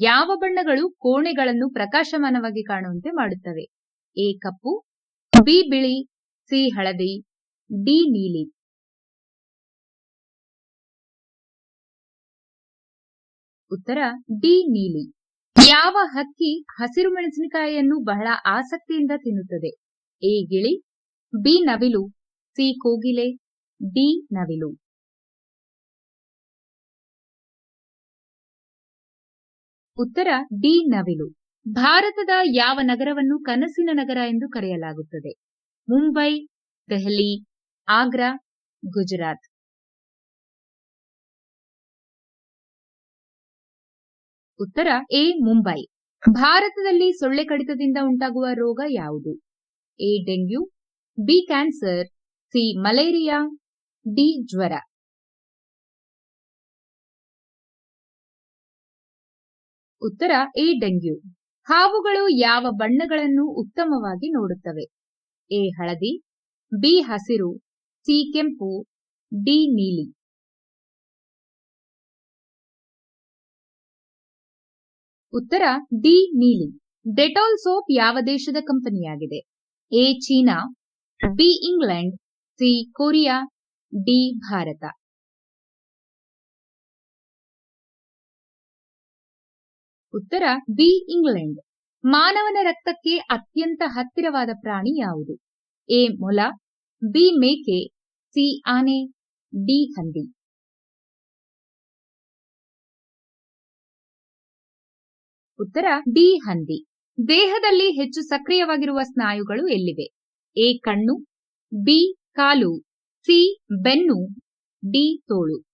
ಯಾವ ಬಣ್ಣಗಳು ಕೋಣೆಗಳನ್ನು ಪ್ರಕಾಶಮಾನವಾಗಿ ಕಾಣುವಂತೆ ಮಾಡುತ್ತವೆ? ಎ ಕಪ್ಪು, ಬಿ ಬಿಳಿ, ಸಿ ಹಳದಿ, ಡಿ ನೀಲಿ. ಉತ್ತರ, ಡಿ ನೀಲಿ. ಯಾವ ಹಕ್ಕಿ ಹಸಿರು ಮೆಣಸಿನಕಾಯಿಯನ್ನು ಬಹಳ ಆಸಕ್ತಿಯಿಂದ ತಿನ್ನುತ್ತದೆ? ಎ ಗಿಳಿ, ಬಿ ನವಿಲು, ಸಿ ಕೋಗಿಲೆ, ಡಿ ನವಿಲು. ಉತ್ತರ, ಡಿ, ನವಿಲು. ಭಾರತದ ಯಾವ ನಗರವನ್ನು ಕನಸಿನ ನಗರ ಎಂದು ಕರೆಯಲಾಗುತ್ತದೆ? ಮುಂಬೈ, ದೆಹಲಿ, ಆಗ್ರಾ, ಗುಜರಾತ್. ಉತ್ತರ, ಎ, ಮುಂಬೈ. ಭಾರತದಲ್ಲಿ ಸೊಳ್ಳೆ ಕಡಿತದಿಂದ ಉಂಟಾಗುವ ರೋಗ ಯಾವುದು? A, dengue, B, cancer, C, malaria, D, ಜ್ವರ. ಉತ್ತರ ಎ ಡೆಂಗ್ಯೂ, ಹಾವುಗಳು ಯಾವ ಬಣ್ಣಗಳನ್ನು ಉತ್ತಮವಾಗಿ ನೋಡುತ್ತವೆ? ಎ ಹಳದಿ, ಬಿ ಹಸಿರು, ಸಿ ಕೆಂಪು, ಡಿ ನೀಲಿ. ಉತ್ತರ, ಡಿ ನೀಲಿ, ಡೆಟಾಲ್ ಸೋಪ್ ಯಾವ ದೇಶದ ಕಂಪನಿಯಾಗಿದೆ? A China, B England, C Korea, D Bharat. ಉತ್ತರ, ಬಿ, ಇಂಗ್ಲೆಂಡ್. ಮಾನವನ ರಕ್ತಕ್ಕೆ ಅತ್ಯಂತ ಹತ್ತಿರವಾದ ಪ್ರಾಣಿ ಯಾವುದು? ಎ, ಮೊಲ, ಬಿ, ಮೇಕೆ, ಸಿ, ಆನೆ, ಡಿ, ಹಂದಿ. ಉತ್ತರ, ಡಿ, ಹಂದಿ. ದೇಹದಲ್ಲಿ ಹೆಚ್ಚು ಸಕ್ರಿಯವಾಗಿರುವ ಸ್ನಾಯುಗಳು ಎಲ್ಲಿವೆ? ಎ, ಕಣ್ಣು, ಬಿ, ಕಾಲು, ಸಿ, ಬೆನ್ನು, ಡಿ, ತೋಳು.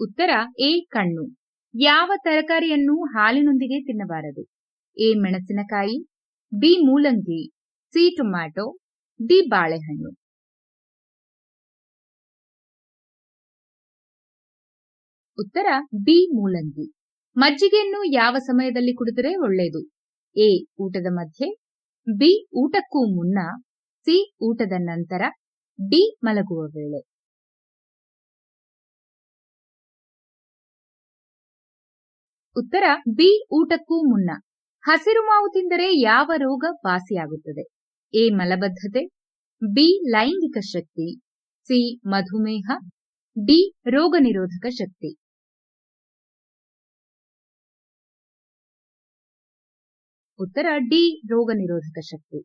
ಉತ್ತರ ಎ ಕಣ್ಣು, ಯಾವ ತರಕಾರಿಯನ್ನು ಹಾಲಿನೊಂದಿಗೆ ತಿನ್ನಬಾರದು? ಎ ಮೆಣಸಿನಕಾಯಿ, ಬಿ ಮೂಲಂಗಿ, ಸಿ ಟೊಮ್ಯಾಟೊ, ಡಿ ಬಾಳೆಹಣ್ಣು. ಉತ್ತರ, ಬಿ ಮೂಲಂಗಿ, ಮಜ್ಜಿಗೆಯನ್ನು ಯಾವ ಸಮಯದಲ್ಲಿ ಕುಡಿದರೆ ಒಳ್ಳೆಯದು? ಎ ಊಟದ ಮಧ್ಯೆ, ಬಿ ಊಟಕ್ಕೂ ಮುನ್ನ, ಸಿ ಊಟದ ನಂತರ, ಡಿ ಮಲಗುವ ವೇಳೆ. ಉತ್ತರ, ಬಿ, ಊಟಕ್ಕೂ ಮುನ್ನ. ಹಸಿರು ಮಾವು ತಿಂದರೆ ಯಾವ ರೋಗ ವಾಸಿಯಾಗುತ್ತದೆ ಎ, ಮಲಬದ್ಧತೆ, ಬಿ, ಲೈಂಗಿಕ ಶಕ್ತಿ, ಸಿ, ಮಧುಮೇಹ, ಡಿ, ರೋಗ ನಿರೋಧಕ ಶಕ್ತಿ. ಉತ್ತರ, ಡಿ, ರೋಗ ನಿರೋಧಕ ಶಕ್ತಿ.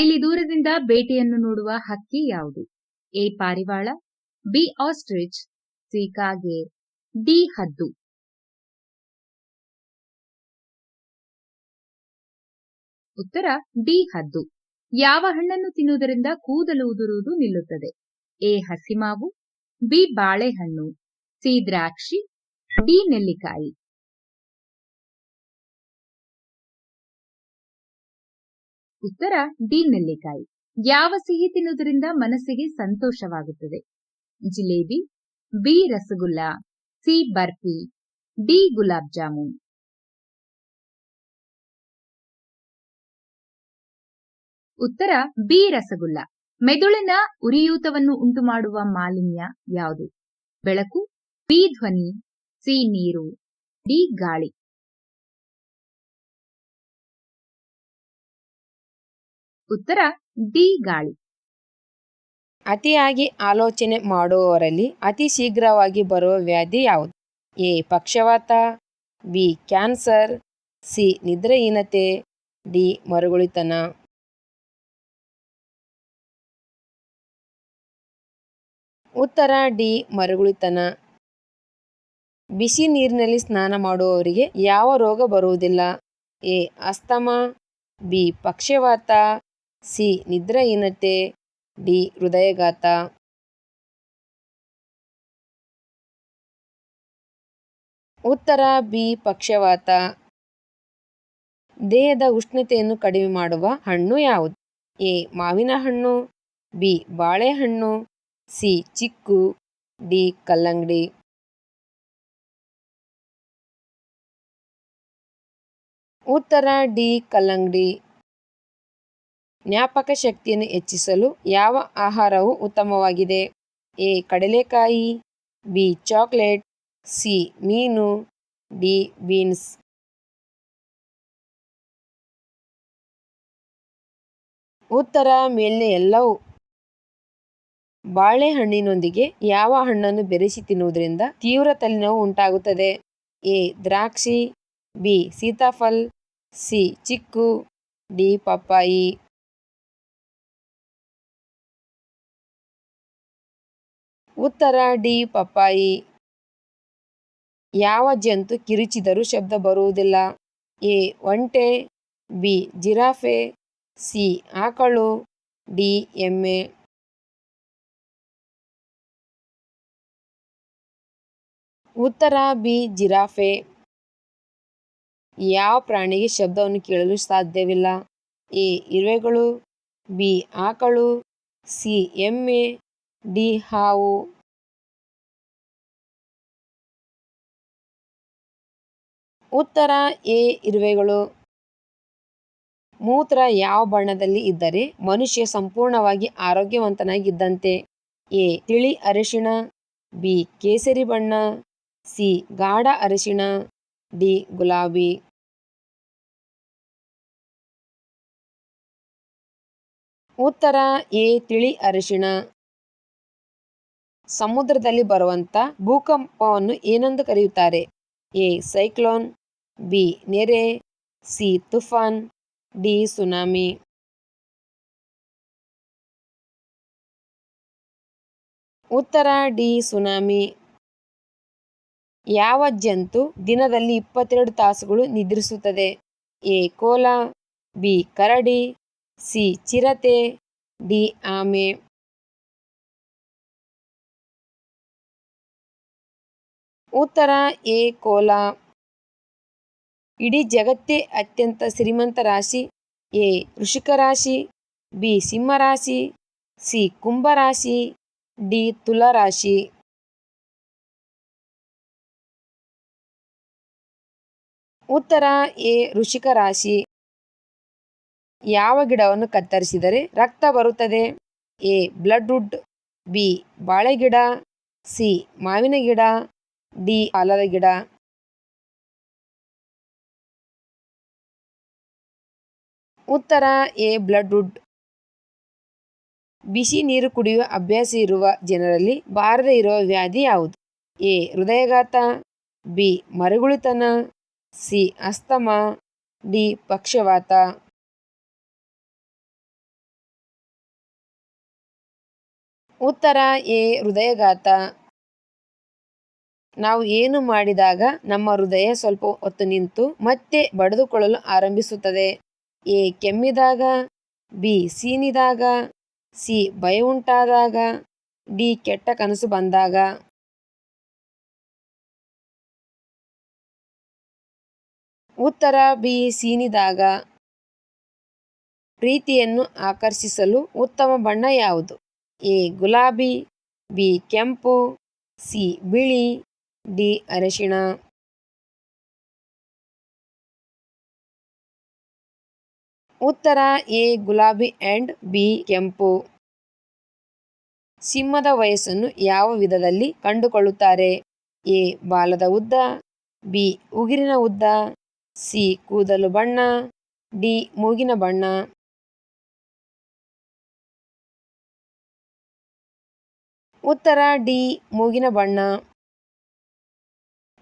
ಇಲ್ಲಿ ದೂರದಿಂದ ಬೇಟೆಯನ್ನು ನೋಡುವ ಹಕ್ಕಿ ಯಾವುದು? ಎ, ಪಾರಿವಾಳ, ಬಿ, ಆಸ್ಟ್ರಿಚ್, ಸಿ ಕಾಗೆ ಡಿ, ಹದ್ದು. ಉತ್ತರ ಡಿ ಹದ್ದು. ಯಾವ ಹಣ್ಣನ್ನು ತಿನ್ನುವುದರಿಂದ ಕೂದಲು ಉದುರುವುದು ನಿಲ್ಲುತ್ತದೆ? ಎ, ಹಸಿಮಾವು, ಬಿ, ಬಾಳೆಹಣ್ಣು, ಸಿ, ದ್ರಾಕ್ಷಿ, ಡಿ, ನೆಲ್ಲಿಕಾಯಿ. ಉತ್ತರ, ಡಿ, ನೆಲ್ಲಿಕಾಯಿ. ಯಾವ ಸಿಹಿ ತಿನ್ನುವುದರಿಂದ ಮನಸ್ಸಿಗೆ ಸಂತೋಷವಾಗುತ್ತದೆ? Jalebi, B, rasgulla, C, barfi, D, gulab jamun. ಉತ್ತರ ಬಿ ರಸಗುಲ್ಲ. ಮೆದುಳಿನ ಉರಿಯೂತವನ್ನು ಉಂಟುಮಾಡುವ ಮಾಲಿನ್ಯ ಯಾವುದು? ಬೆಳಕು, ಬಿ ಧ್ವನಿ, ಸಿ ನೀರು, ಡಿ ಗಾಳಿ. ಉತ್ತರ ಡಿ ಗಾಳಿ. ಅತಿಯಾಗಿ ಆಲೋಚನೆ ಮಾಡುವವರಲ್ಲಿ ಅತಿ ಶೀಘ್ರವಾಗಿ ಬರುವ ವ್ಯಾಧಿ ಯಾವುದು? ಎ ಪಕ್ಷವಾತ, ಬಿ ಕ್ಯಾನ್ಸರ್, ಸಿ ನಿದ್ರೆಹೀನತೆ, ಡಿ ಮರುಗುಳಿತನ. ಉತ್ತರ ಡಿ ಮರುಗುಳಿತನ. ಬಿಸಿ ನೀರಿನಲ್ಲಿ ಸ್ನಾನ ಮಾಡುವವರಿಗೆ ಯಾವ ರೋಗ ಬರುವುದಿಲ್ಲ? ಎ. Asthma, B. ಪಕ್ಷವಾತ, ಸಿ. ನಿದ್ರಹೀನತೆ, ಡಿ. ಹೃದಯಘಾತ. ಉತ್ತರ ಬಿ. ಪಕ್ಷವಾತ. ದೇಹದ ಉಷ್ಣತೆಯನ್ನು ಕಡಿಮೆ ಮಾಡುವ ಹಣ್ಣು ಯಾವುದು? ಎ. ಮಾವಿನ ಹಣ್ಣು, ಬಿ. ಬಾಳೆಹಣ್ಣು ಸಿ, ಚಿಕ್ಕು, ಡಿ, ಕಲ್ಲಂಗಡಿ. ಉತ್ತರ, ಡಿ, ಕಲ್ಲಂಗಡಿ. ಜ್ಞಾಪಕ ಶಕ್ತಿಯನ್ನು ಹೆಚ್ಚಿಸಲು ಯಾವ ಆಹಾರವು ಉತ್ತಮವಾಗಿದೆ? ಎ, ಕಡಲೆಕಾಯಿ, ಬಿ, ಚಾಕ್ಲೇಟ್, ಸಿ, ಮೀನು, ಡಿ, ಬೀನ್ಸ್. ಉತ್ತರ ಮೇಲಿನ ಎಲ್ಲವೂ ಬಾಳೆಹಣ್ಣಿನೊಂದಿಗೆ ಯಾವ ಹಣ್ಣನ್ನು ಬೆರೆಸಿ ತಿನ್ನುವುದರಿಂದ ತೀವ್ರ ತಲೆನೋವು ಉಂಟಾಗುತ್ತದೆ? ಎ. ದ್ರಾಕ್ಷಿ, ಬಿ. ಸೀತಾಫಲ್, ಸಿ. ಚಿಕ್ಕು, ಡಿ. ಪಪ್ಪಾಯಿ. ಉತ್ತರ, ಡಿ. ಪಪ್ಪಾಯಿ. ಯಾವ ಜಂತು ಕಿರುಚಿದರೂ ಶಬ್ದ ಬರುವುದಿಲ್ಲ. ಎ. ಒಂಟೆ, ಬಿ. Giraffe, C. ಆಕಳು, ಡಿ. ಎಮ್ಮೆ. ಉತ್ತರ ಬಿ, ಜಿರಾಫೆ. ಯಾವ ಪ್ರಾಣಿಗೆ ಶಬ್ದವನ್ನು ಕೇಳಲು ಸಾಧ್ಯವಿಲ್ಲ? ಎ, ಇರುವೆಗಳು. ಬಿ, ಆಕಳು. ಸಿ, ಎಮ್ಮೆ. ಡಿ, ಹಾವು. ಉತ್ತರ ಎ, ಇರುವೆಗಳು. ಮೂತ್ರ ಯಾವ ಬಣ್ಣದಲ್ಲಿ ಇದ್ದರೆ ಮನುಷ್ಯ ಸಂಪೂರ್ಣವಾಗಿ ಆರೋಗ್ಯವಂತನಾಗಿದ್ದಂತೆ? ಎ, ತಿಳಿ ಅರಿಶಿಣ. ಬಿ, ಕೇಸರಿ ಬಣ್ಣ. ಸಿ. ಗಾಢ ಅರಿಶಿಣ, ಡಿ. ಗುಲಾಬಿ. ಉತ್ತರ, ಎ. ತಿಳಿ ಅರಿಶಿಣ. ಸಮುದ್ರದಲ್ಲಿ ಬರುವಂಥ ಭೂಕಂಪವನ್ನು ಏನೆಂದು ಕರೆಯುತ್ತಾರೆ? ಎ. Cyclone, B. ನೆರೆ, ಸಿ. ತುಫಾನ್, ಡಿ. ಸುನಾಮಿ. ಉತ್ತರ, ಡಿ. ಸುನಾಮಿ. ಯಾವ ಜಂತು ದಿನದಲ್ಲಿ ಇಪ್ಪತ್ತೆರಡು ತಾಸುಗಳು ನಿದ್ರಿಸುತ್ತದೆ. ಎ ಕೋಲ, ಬಿ ಕರಡಿ, ಸಿ ಚಿರತೆ, ಡಿ ಆಮೆ. ಉತ್ತರ, ಎ ಕೋಲ. ಇಡೀ ಜಗತ್ತೇ ಅತ್ಯಂತ ಶ್ರೀಮಂತ ರಾಶಿ. ಎ ವೃಷಿಕ ರಾಶಿ, ಬಿ ಸಿಂಹರಾಶಿ ಸಿ ಕುಂಭ ರಾಶಿ, ಡಿ ತುಲಾ ಉತ್ತರ ಎ ವೃಷಿಕ ರಾಶಿ. ಯಾವ ಗಿಡವನ್ನು ಕತ್ತರಿಸಿದರೆ ರಕ್ತ ಬರುತ್ತದೆ? A, bloodwood. ಬಿ, ಬಾಳೆ ಗಿಡ. ಸಿ, ಮಾವಿನ ಗಿಡ. ಡಿ, ಆಲದ ಗಿಡ. ಉತ್ತರ ಎ, ಬ್ಲಡ್ವುಡ್. ಬಿಸಿ ನೀರು ಕುಡಿಯುವ ಅಭ್ಯಾಸ ಇರುವ ಜನರಲ್ಲಿ ಬಾರದೇ ಇರುವ ವ್ಯಾಧಿ ಯಾವುದು? ಎ, ಹೃದಯಘಾತ. ಬಿ, ಮರಗುಳಿತನ. ಸಿ. Asthma, D. ಪಕ್ಷವಾತ. ಉತ್ತರ ಎ. ಹೃದಯಘಾತ. ನಾವು ಏನು ಮಾಡಿದಾಗ ನಮ್ಮ ಹೃದಯ ಸ್ವಲ್ಪ ಹೊತ್ತು ನಿಂತು ಮತ್ತೆ ಬಡಿದುಕೊಳ್ಳಲು ಆರಂಭಿಸುತ್ತದೆ. ಎ. ಕೆಮ್ಮಿದಾಗ, ಬಿ. ಸೀನಿದಾಗ, ಸಿ. ಭಯ ಉಂಟಾದಾಗ, ಡಿ. ಕೆಟ್ಟ ಕನಸು ಬಂದಾಗ. ಉತ್ತರ ಬಿ ಸೀನಿದಾಗ ಪ್ರೀತಿಯನ್ನು ಆಕರ್ಷಿಸಲು ಉತ್ತಮ ಬಣ್ಣ ಯಾವುದು? ಎ ಗುಲಾಬಿ, ಬಿ ಕೆಂಪು, ಸಿ ಬಿಳಿ, ಡಿ ಅರಿಶಿಣ. ಉತ್ತರ ಎ ಗುಲಾಬಿ ಅಂಡ್ ಬಿ ಕೆಂಪು. ಸಿಂಹದ ವಯಸ್ಸನ್ನು ಯಾವ ವಿಧದಲ್ಲಿ ಕಂಡುಕೊಳ್ಳುತ್ತಾರೆ? ಎ ಬಾಲದ ಉದ್ದ, ಬಿ ಉಗಿರಿನ ಉದ್ದ ಸಿ. ಕೂದಲು ಬಣ್ಣ, ಡಿ. ಮೂಗಿನ ಬಣ್ಣ. ಉತ್ತರ, ಡಿ. ಮೂಗಿನ ಬಣ್ಣ.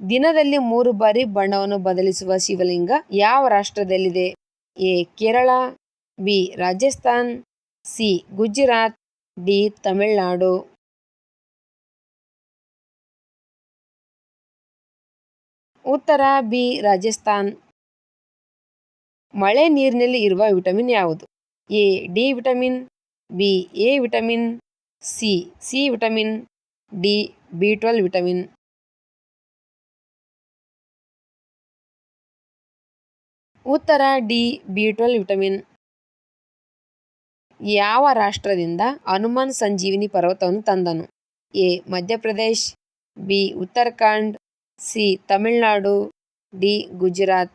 ದಿನದಲ್ಲಿ ಮೂರು ಬಾರಿ ಬಣ್ಣವನ್ನು ಬದಲಿಸುವ ಶಿವಲಿಂಗ ಯಾವ ರಾಷ್ಟ್ರದಲ್ಲಿದೆ? A. Kerala, B. Rajasthan, C. Gujarat, D. Tamil Nadu. ಉತ್ತರ ಬಿ, ರಾಜಸ್ಥಾನ್. ಮಳೆ ನೀರಿನಲ್ಲಿ ಇರುವ ವಿಟಮಿನ್ ಯಾವುದು? A, D vitamin, B, A vitamin, C C vitamin, D, B twelve vitamin. ಉತ್ತರ ಡಿ, ಬಿ ಟ್ವೆಲ್ ವಿಟಮಿನ್. ಯಾವ ರಾಷ್ಟ್ರದಿಂದ ಹನುಮಾನ್ ಸಂಜೀವಿನಿ ಪರ್ವತವನ್ನು ತಂದನು? A, Madhya Pradesh, B, Uttarakhand C. Tamil Nadu, D. Gujarat.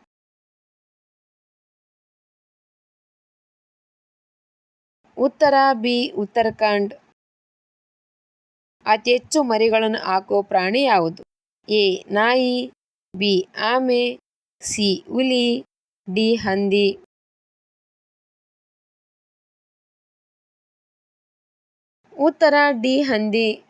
ಉತ್ತರ ಬಿ. ಉತ್ತರಾಖಂಡ್. ಅತಿ ಹೆಚ್ಚು ಮರಿಗಳನ್ನು ಹಾಕೋ ಪ್ರಾಣಿ ಯಾವುದು? ಎ. ನಾಯಿ, ಬಿ. ಆಮೆ, ಸಿ. ಹುಲಿ, ಡಿ. ಹಂದಿ. ಉತ್ತರ ಡಿ. ಹಂದಿ.